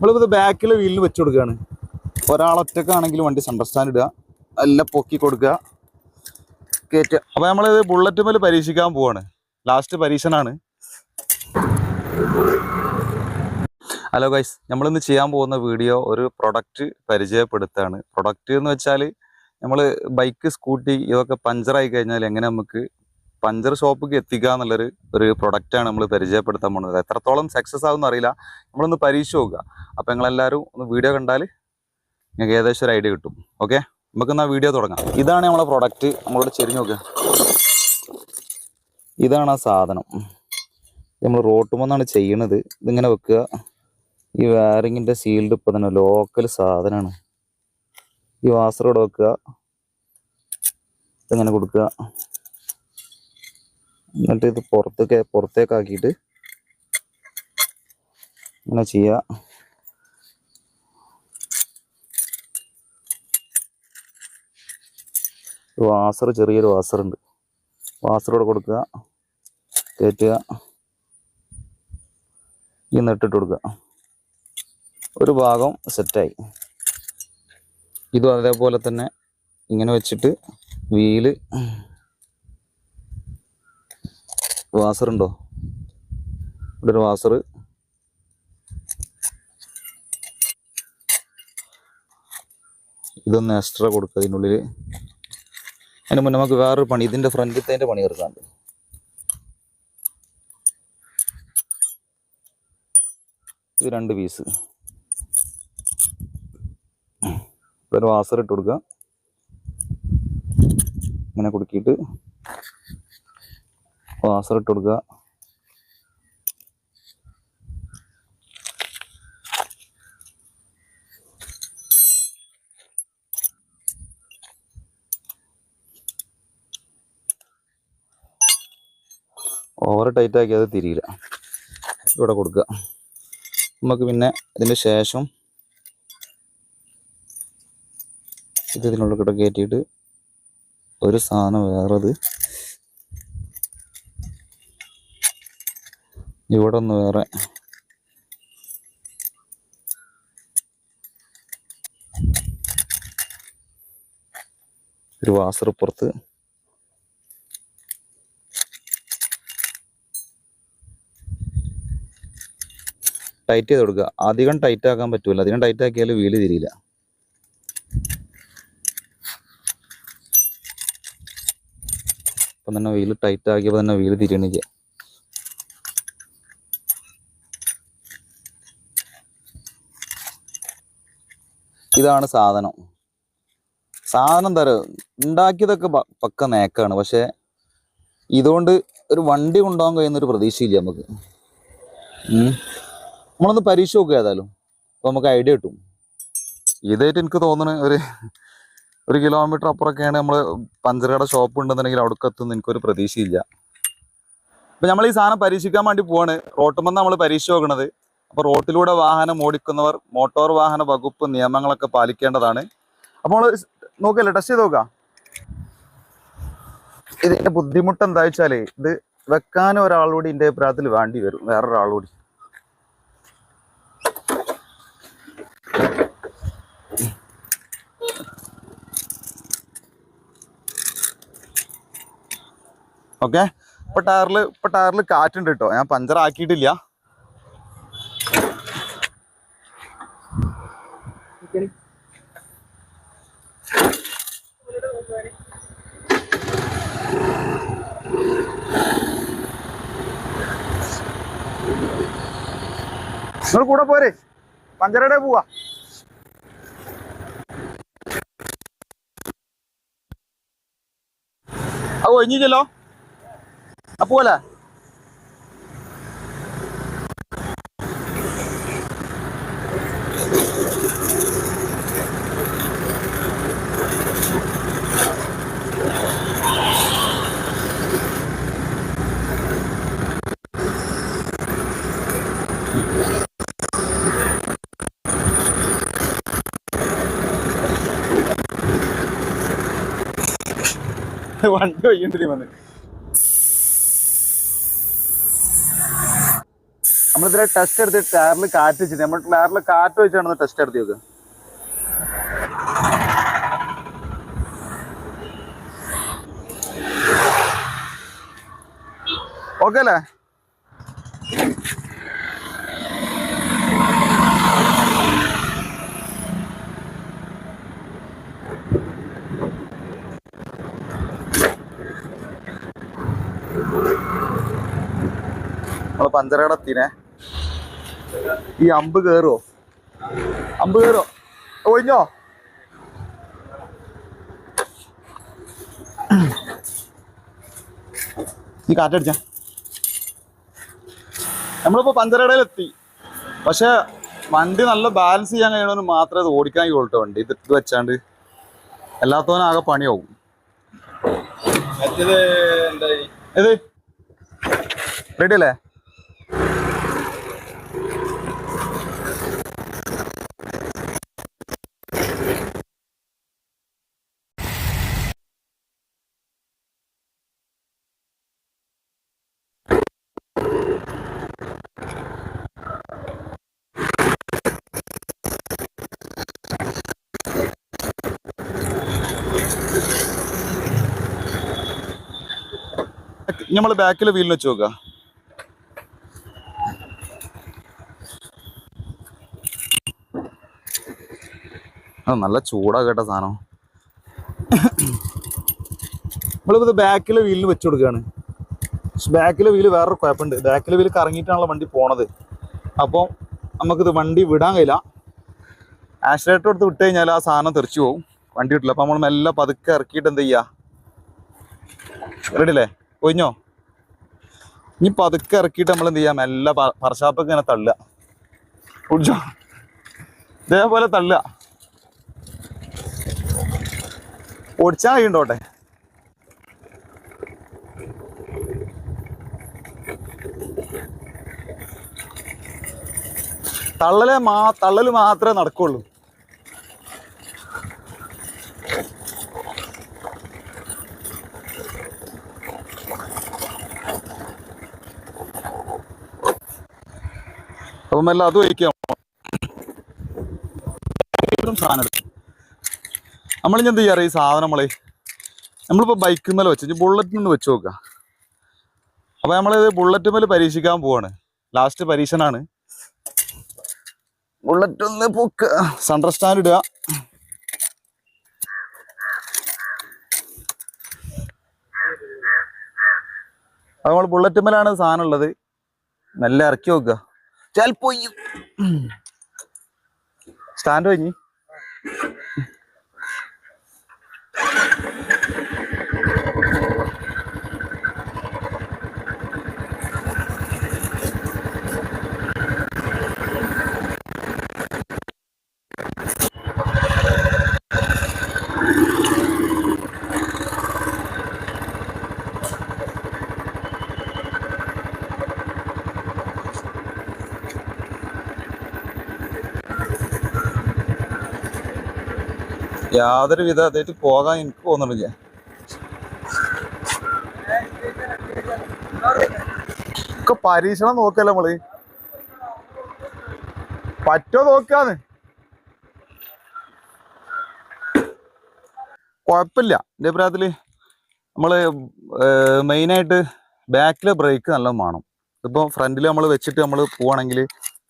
നമ്മളിപ്പോൾ ബാക്കിൽ വീലിന് വെച്ച് കൊടുക്കുകയാണ് ഒരാളൊറ്റക്കാണെങ്കിൽ വണ്ടി സെൻട്രൽ സ്റ്റാൻഡ് ഇടുക. എല്ലാം പൊക്കി കൊടുക്കുക. കയറ്റുക അപ്പോൾ നമ്മളിത് ബുള്ളറ്റ് മേൽ പരീക്ഷിക്കാൻ പോവാണ്. ലാസ്റ്റ് പരീക്ഷനാണ്. ഹലോ ഗൈസ് നമ്മളിന്ന് ചെയ്യാൻ പോകുന്ന വീഡിയോ ഒരു പ്രൊഡക്റ്റ് പരിചയപ്പെടുത്താണ്. പ്രൊഡക്റ്റ് എന്ന് വെച്ചാൽ നമ്മൾ ബൈക്ക് സ്കൂട്ടി ഇതൊക്കെ പഞ്ചറായി കഴിഞ്ഞാൽ എങ്ങനെ നമുക്ക് പഞ്ചർ ഷോപ്പിക്ക് എത്തിക്കുക എന്നുള്ളൊരു ഒരു പ്രൊഡക്റ്റാണ് നമ്മൾ പരിചയപ്പെടുത്താൻ പോകുന്നത് എത്രത്തോളം സക്സസ് ആവും അറിയില്ല. നമ്മളൊന്ന് പരീക്ഷ നോക്കുക. അപ്പോൾ നിങ്ങളെല്ലാവരും ഒന്ന് വീഡിയോ കണ്ടാൽ നിങ്ങൾക്ക് ഏകദേശം ഒരു ഐഡിയ കിട്ടും. ഓക്കെ നമുക്ക് എന്നാൽ വീഡിയോ തുടങ്ങാം. ഇതാണ് നമ്മളെ പ്രൊഡക്റ്റ് നമ്മളോട് ചെരിഞ്ഞ് നോക്കുക ഇതാണ് ആ സാധനം. നമ്മൾ റോട്ടുമെന്നാണ് ചെയ്യണത്. ഇതിങ്ങനെ വെക്കുക. ഈ വയറിങ്ങിന്റെ സീൽഡ് ഇപ്പം തന്നെ ലോക്കൽ സാധനമാണ് ഈ വാസറോട് വെക്കുക. ഇതിങ്ങനെ കൊടുക്കുക. എന്നിട്ട് ഇത് പുറത്തേക്ക് പുറത്തേക്കാക്കിയിട്ട് ഇങ്ങനെ ചെയ്യുക വാസർ ചെറിയൊരു വാസർ ഉണ്ട് വാസറോട് കൊടുക്കുക കയറ്റുക. ഈ നെട്ടിട്ട് കൊടുക്കുക. ഒരു ഭാഗം സെറ്റായി. ഇതും അതേപോലെ തന്നെ ഇങ്ങനെ വെച്ചിട്ട് വീൽ വാസർ ഉണ്ടോ? ഇവിടെ ഒരു വാസർ. ഇതൊന്ന് എക്സ്ട്രാ കൊടുക്കുക ഇതിനുള്ളിൽ അതിന് മുന്നേ നമുക്ക് വേറൊരു പണി ഇതിന്റെ ഫ്രണ്ടിലത്തെ പണി തീർക്കാണ്ട് ഇത് രണ്ട് പീസ് ഒരു വാസർ ഇട്ട് കൊടുക്കുക. ഇങ്ങനെ കുടുക്കിയിട്ട് വാസർ ഇട്ട് കൊടുക്കുക. ഓവർ ടൈറ്റ് ആക്കി അത് തിരിയില്ല ഇവിടെ കൊടുക്കുക. നമുക്ക് പിന്നെ അതിന്റെ ശേഷം ഇത് ഇതിനുള്ളിൽ കൂടെ കയറ്റിയിട്ട് ഒരു സാധനം വേറത് ഇവിടെ ഒന്ന് വേറെ. ഒരു വാസറപ്പുറത്ത്. പുറത്ത് ടൈറ്റ് ചെയ്ത് കൊടുക്കുക. അധികം ടൈറ്റ് ആക്കാൻ പറ്റൂല. അധികം ടൈറ്റ് ആക്കിയാൽ വീൽ തിരിയില്ല. അപ്പം തന്നെ വീൽ ടൈറ്റ് ആക്കിയപ്പോൾ തന്നെ വീൽ തിരിയണില്ല. ഇതാണ് സാധനം. സാധനം തരം ഉണ്ടാക്കിയതൊക്കെ പക്ക നേക്കാണ്. പക്ഷെ ഇതുകൊണ്ട് ഒരു വണ്ടി കൊണ്ടുപോകാൻ കഴിയുന്നൊരു പ്രതീക്ഷയില്ല നമുക്ക്. നമ്മളൊന്ന് പരീക്ഷ നോക്കുക ഏതായാലും. അപ്പോൾ നമുക്ക് ഐഡിയ കിട്ടും. ഇതായിട്ട് എനിക്ക് തോന്നുന്നു ഒരു ഒരു കിലോമീറ്റർ അപ്പുറമൊക്കെയാണ് നമ്മൾ പഞ്ചറയുടെ ഷോപ്പ് ഉണ്ടെന്നുണ്ടെങ്കിൽ അവിടെ എത്തുന്ന എനിക്കൊരു പ്രതീക്ഷയില്ല. അപ്പം നമ്മൾ ഈ സാധനം പരീക്ഷിക്കാൻ വേണ്ടി പോവാണ്. റോട്ടുമെന്ന് നമ്മൾ പരീക്ഷ നോക്കണത്. അപ്പോൾ റോട്ടിലൂടെ വാഹനം ഓടിക്കുന്നവർ മോട്ടോർ വാഹന വകുപ്പ് നിയമങ്ങളൊക്കെ പാലിക്കേണ്ടതാണ്. അപ്പോൾ നോക്കല്ലേ ടെസ്റ്റ് ചെയ്ത് നോക്കാം. ഇതിന്റെ ബുദ്ധിമുട്ട് എന്താ വെച്ചാൽ ഇത് വെക്കാൻ ഒരാളോട് ഇതിന്റെ അഭിപ്രായത്തിൽ വേണ്ടി വരും വേറൊരാളോട് ഓക്കെ? ഇപ്പൊ ടയറിൽ ഇപ്പൊ ടയറിൽ കാറ്റുണ്ട് കേട്ടോ ഞാൻ പഞ്ചർ ആക്കിയിട്ടില്ല നിങ്ങൾ കൂടെ പോരെ. പഞ്ചറയുടെ പോവാ. അത് ഒഴിഞ്ഞില്ലല്ലോ. അപ്പോലെ വണ്ടി ഒയ്യണ്ടിരി വന്ന് നമ്മളിതിലെ ടെസ്റ്റ് എടുത്ത് ടയറിൽ കാറ്റ് വെച്ചിട്ട് നമ്മൾ ടയറിൽ കാറ്റ് വെച്ചാണ് ടെസ്റ്റ് എടുത്ത് നോക്കുക. ഓക്കെ അല്ലേ? പഞ്ചറകടത്തിനെ ഈ അമ്പ് കേറുവോ? അമ്പ് കേറോ ഒഴിഞ്ഞോ നീ കാറ്റടിച്ച. നമ്മളിപ്പോ പഞ്ചറടയിലെത്തി പക്ഷെ വണ്ടി നല്ല ബാലൻസ് ചെയ്യാൻ കഴിയണമെന്ന് മാത്രമേ ഇത് ഓടിക്കാൻ കഴിയുള്ളൂ വണ്ടി. ഇത് ഇത് വെച്ചാണ്ട്. അല്ലാത്തവനാകെ ആകെ പണിയാവും. ഇത് റെഡി അല്ലേ നമ്മൾ ബാക്കിലെ വീലിൽ വെച്ച് നോക്കുക നല്ല ചൂടാ കേട്ട സാധനം. നമ്മളിപ്പോ ബാക്കിലെ വീലിൽ വെച്ച് കൊടുക്കുകയാണ് ബാക്കിലെ വീൽ വേറൊരു കുഴപ്പമുണ്ട്. ബാക്കിലെ വീൽ കറങ്ങിയിട്ടാണല്ലോ വണ്ടി പോണത്. അപ്പോൾ നമുക്കിത് വണ്ടി വിടാൻ കഴിയില്ല. ആക്സിലേറ്റർ എടുത്ത് വിട്ട് കഴിഞ്ഞാൽ ആ സാധനം തെറിച്ചു പോകും വണ്ടി വിട്ടില്ല. അപ്പോൾ നമ്മൾ മെല്ലെ പതുക്കെ ഇറക്കിയിട്ട് എന്ത് ചെയ്യുക റെഡി അല്ലേ? ഒഴിഞ്ഞോ ഇനി പതുക്കെ ഇറക്കിയിട്ട് നമ്മൾ എന്ത് ചെയ്യാം? മെല്ലെ പറശാപ്പൊക്കെ ഇങ്ങനെ തള്ളുക. ഇതേപോലെ തള്ളുക. ഓടിച്ചാൽ കഴിയുണ്ടോട്ടെ? തള്ളലെ മാ തള്ളൽ മാത്രമേ നടക്കുള്ളൂ. അപ്പം എല്ലാം അത് വയ്ക്കാം സാധനം എടുക്കും. നമ്മളിനി എന്ത് ചെയ്യാറ് ഈ സാധനം നമ്മളെ? നമ്മളിപ്പോൾ ബൈക്ക് മേലെ വെച്ച് ബുള്ളറ്റിൽ നിന്ന് വെച്ച് നോക്കുക അപ്പോൾ നമ്മളിത് ബുള്ളറ്റ് മേലെ പരീക്ഷിക്കാൻ പോവാണ്. ലാസ്റ്റ് പരീക്ഷനാണ്. ബുള്ളറ്റ് ഒന്ന് പൊക്ക്. സെൻട്രൽ സ്റ്റാൻഡ് ഇടുക. അത് നമ്മൾ ബുള്ളറ്റ് മേലാണ് സാധനം ഉള്ളത്. നല്ല ഇറക്കി നോക്കുക ചിലപ്പോ സ്റ്റാൻഡ് കഴിഞ്ഞ്. യാതൊരു വിധ അതായിട്ട് പോകാൻ എനിക്ക് തോന്നുന്നില്ല. ഒക്കെ പരീക്ഷണം നോക്കല്ലേ നമ്മൾ? പറ്റോ നോക്കാന്ന്? കുഴപ്പമില്ല എന്റെ അഭിപ്രായത്തിൽ നമ്മൾ മെയിനായിട്ട് ബാക്കിലെ ബ്രേക്ക് നല്ല വേണം. ഇപ്പൊ ഫ്രണ്ടിൽ നമ്മൾ വെച്ചിട്ട് നമ്മൾ പോവാണെങ്കിൽ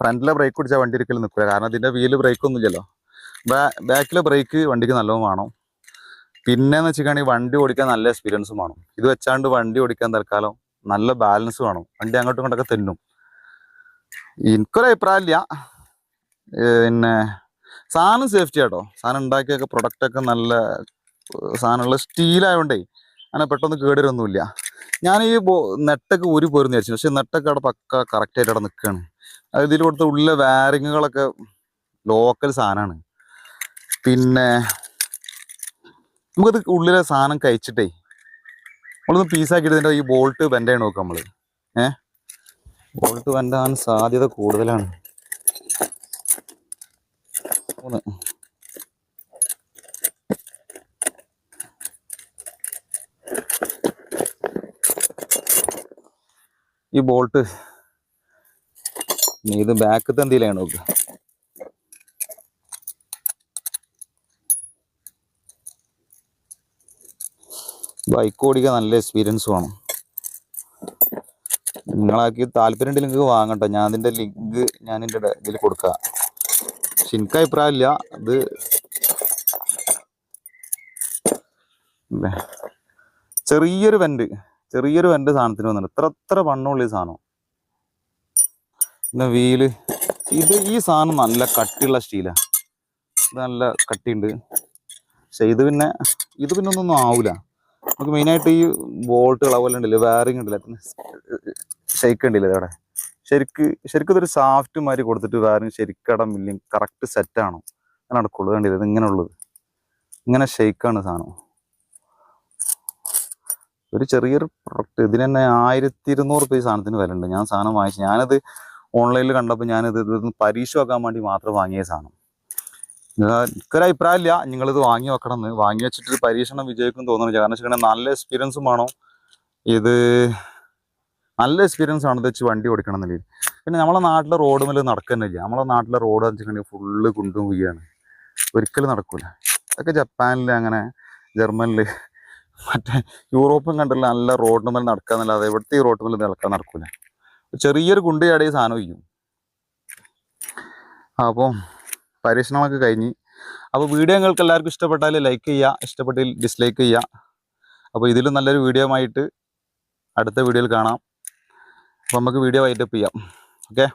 ഫ്രണ്ടിലെ ബ്രേക്ക് പിടിച്ചാൽ വണ്ടി ഒരിക്കലും നിൽക്കില്ല കാരണം ഇതിന്റെ വീൽ ബ്രേക്ക് ബാക്കിലെ ബ്രേക്ക് വണ്ടിക്ക് നല്ലതും വേണം. പിന്നെന്ന് വെച്ചിട്ടുണ്ടെങ്കിൽ വണ്ടി ഓടിക്കാൻ നല്ല എക്സ്പീരിയൻസും വേണം. ഇത് വെച്ചാണ്ട് വണ്ടി ഓടിക്കാൻ തൽക്കാലം നല്ല ബാലൻസ് വേണം. വണ്ടി അങ്ങോട്ടും ഇങ്ങോട്ടൊക്കെ തെന്നും. എനിക്കൊരു അഭിപ്രായമില്ല. പിന്നെ സാധനം സേഫ്റ്റി ആട്ടോ. സാധനം ഉണ്ടാക്കിയൊക്കെ പ്രൊഡക്റ്റൊക്കെ നല്ല സാധനമുള്ള സ്റ്റീലായതുകൊണ്ടേ അങ്ങനെ പെട്ടെന്ന് കേടുവരൊന്നുമില്ല ഞാൻ ഈ നെട്ടൊക്കെ ഊരി പോരുന്ന വിചാരിച്ചു പക്ഷെ നെട്ടൊക്കെ അവിടെ പക്ക കറക്റ്റായിട്ട് അവിടെ നിൽക്കുകയാണ് ഇതിൽ കൊടുത്ത ഉള്ള വയറിങ്ങുകളൊക്കെ ലോക്കൽ സാധനമാണ്. പിന്നെ നമുക്കത് ഉള്ളിലെ സാധനം കഴിച്ചിട്ടേ നമ്മളൊന്ന് പീസാക്കിയിട്ട് ഇതിന്റെ ഈ ബോൾട്ട് ബെൻഡ് ചെയ്യണം നോക്കാം നമ്മൾ ഏ? ബോൾട്ട് ബെൻഡാൻ സാധ്യത കൂടുതലാണ്. ഈ ബോൾട്ട് ഇത് ബാക്കത്തെ എന്തെങ്കിലും നോക്ക്. ബൈക്ക് ഓടിക്കാൻ നല്ല എക്സ്പീരിയൻസ് വേണം നിങ്ങളാക്കി താല്പര്യം ഉണ്ടെങ്കിൽ നിങ്ങൾക്ക് വാങ്ങട്ടോ. ഞാൻ അതിന്റെ ലിങ്ക് ഞാൻ എന്റെ ഇതിൽ കൊടുക്കാം. പക്ഷെ എനിക്ക് അഭിപ്രായമില്ല ഇത് ചെറിയൊരു വെന്റ് ചെറിയൊരു വെന്റ് സാധനത്തിന് വന്നിട്ട് ഇത്ര ഇത്ര വണ്ണമുള്ള ഈ സാധനം. പിന്നെ വീൽ ഇത് ഈ സാധനം നല്ല കട്ടിയുള്ള സ്റ്റീലാണ് ഇത് നല്ല കട്ടിയുണ്ട്. പക്ഷെ ഇത് പിന്നെ ഇത് പിന്നെ ഒന്നും ആവൂല. നമുക്ക് മെയിനായിട്ട് ഈ ബോൾട്ടുകൾ അതുപോലെ ഉണ്ടല്ലോ വയറിങ് ഉണ്ടല്ലോ ഷെയ്ക്ക് ഉണ്ടല്ലോ അവിടെ. ശരിക്ക് ശരിക്കും ഇതൊരു സാഫ്റ്റ് മാതിരി കൊടുത്തിട്ട് വയറിങ് ശരിക്കടം ഇല്ലെങ്കിൽ കറക്റ്റ് സെറ്റാണോ അങ്ങനെ നടക്കുള്ളൂ കണ്ടില്ല ഇത് ഇങ്ങനെ ഉള്ളത്. ഇങ്ങനെ ഷെയ്ക്കാണ് സാധനം. ഒരു ചെറിയൊരു പ്രൊഡക്റ്റ് ഇതിന് തന്നെ ആയിരത്തി ഇരുന്നൂറ് രൂപ സാധനത്തിന് വില ഉണ്ട് ഞാൻ സാധനം വാങ്ങിച്ചു. ഞാനത് ഓൺലൈനിൽ കണ്ടപ്പോൾ ഞാനിത് പരീക്ഷ വെക്കാൻ വേണ്ടി മാത്രം വാങ്ങിയ സാധനം. എനിക്കൊരു അഭിപ്രായമില്ല. നിങ്ങളിത് വാങ്ങി വെക്കണം എന്ന് വാങ്ങി വെച്ചിട്ട് പരീക്ഷണം വിജയിക്കും തോന്നുന്നില്ല കാരണം വെച്ചിട്ടുണ്ടെങ്കിൽ നല്ല എക്സ്പീരിയൻസും വേണം. ഇത് നല്ല എക്സ്പീരിയൻസ് ആണ് വെച്ച് വണ്ടി ഓടിക്കണം എന്നുള്ളത് പിന്നെ നമ്മളെ നാട്ടിലെ റോഡ് മേലെ നടക്കുന്നില്ല നമ്മളെ നാട്ടിലെ റോഡ് വെച്ചിട്ടുണ്ടെങ്കിൽ ഫുള്ള് കുണ്ടും കുയ്യാണ് ഒരിക്കലും നടക്കൂല. അതൊക്കെ ജപ്പാനിൽ അങ്ങനെ ജർമ്മനിൽ മറ്റേ യൂറോപ്പും കണ്ടില്ല നല്ല റോഡിന് മേലെ നടക്കാന്നല്ലാതെ ഇവിടുത്തെ ഈ റോഡ് മേലെ നടക്കാൻ നടക്കൂല. ചെറിയൊരു കുണ്ട് സാധനം ചെയ്യും അപ്പോൾ പരീക്ഷണമൊക്കെ കഴിഞ്ഞ്. അപ്പോൾ വീഡിയോ നിങ്ങൾക്ക് എല്ലാവർക്കും ഇഷ്ടപ്പെട്ടാൽ ലൈക്ക് ചെയ്യുക ഇഷ്ടപ്പെട്ടിൽ ഡിസ്ലൈക്ക് ചെയ്യുക അപ്പോൾ ഇതിലും നല്ലൊരു വീഡിയോ ആയിട്ട് അടുത്ത വീഡിയോയിൽ കാണാം. അപ്പോൾ നമുക്ക് വീഡിയോ വൈറ്റപ്പ് ചെയ്യാം. ഓക്കെ